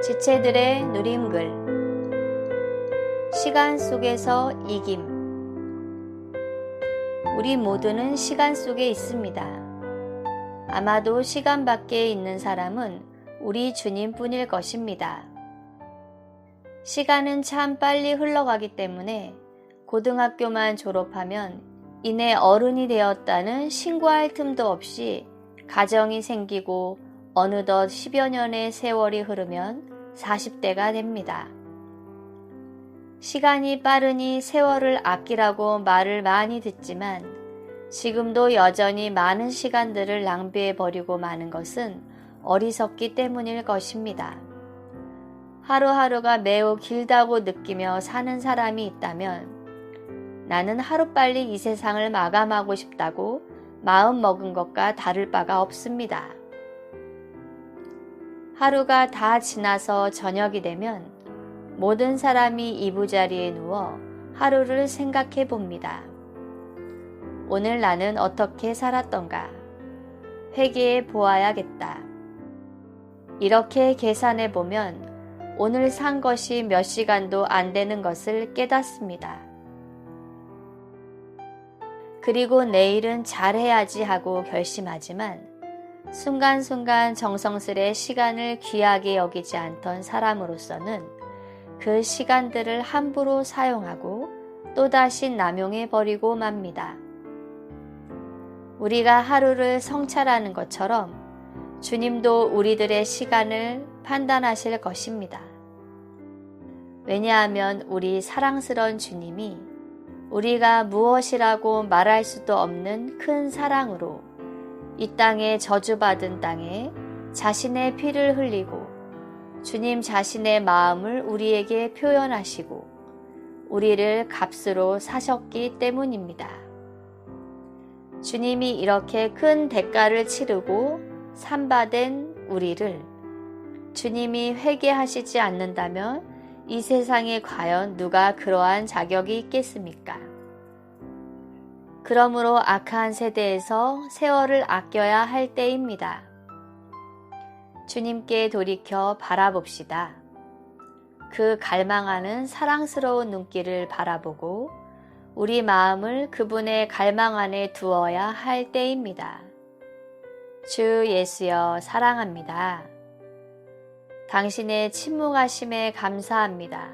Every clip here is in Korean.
지체들의 누림글 시간 속에서 이김 우리 모두는 시간 속에 있습니다. 아마도 시간 밖에 있는 사람은 우리 주님뿐일 것입니다. 시간은 참 빨리 흘러가기 때문에 고등학교만 졸업하면 이내 어른이 되었다는 신고할 틈도 없이 가정이 생기고 어느덧 10여 년의 세월이 흐르면 40대가 됩니다. 시간이 빠르니 세월을 아끼라고 말을 많이 듣지만 지금도 여전히 많은 시간들을 낭비해 버리고 마는 것은 어리석기 때문일 것입니다. 하루하루가 매우 길다고 느끼며 사는 사람이 있다면 나는 하루빨리 이 세상을 마감하고 싶다고 마음 먹은 것과 다를 바가 없습니다. 하루가 다 지나서 저녁이 되면 모든 사람이 이부자리에 누워 하루를 생각해 봅니다. 오늘 나는 어떻게 살았던가? 회개해 보아야겠다. 이렇게 계산해 보면 오늘 산 것이 몇 시간도 안 되는 것을 깨닫습니다. 그리고 내일은 잘해야지 하고 결심하지만 순간순간 정성스레 시간을 귀하게 여기지 않던 사람으로서는 그 시간들을 함부로 사용하고 또다시 남용해 버리고 맙니다. 우리가 하루를 성찰하는 것처럼 주님도 우리들의 시간을 판단하실 것입니다. 왜냐하면 우리 사랑스러운 주님이 우리가 무엇이라고 말할 수도 없는 큰 사랑으로 이 땅에 저주받은 땅에 자신의 피를 흘리고 주님 자신의 마음을 우리에게 표현하시고 우리를 값으로 사셨기 때문입니다. 주님이 이렇게 큰 대가를 치르고 산받은 우리를 주님이 회개하시지 않는다면 이 세상에 과연 누가 그러한 자격이 있겠습니까? 그러므로 악한 세대에서 세월을 아껴야 할 때입니다. 주님께 돌이켜 바라봅시다. 그 갈망하는 사랑스러운 눈길을 바라보고 우리 마음을 그분의 갈망 안에 두어야 할 때입니다. 주 예수여 사랑합니다. 당신의 침묵하심에 감사합니다.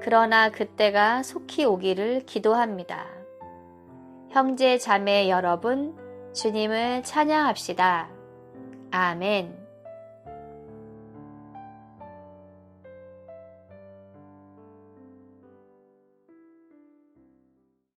그러나 그때가 속히 오기를 기도합니다. 형제 자매 여러분, 주님을 찬양합시다. 아멘.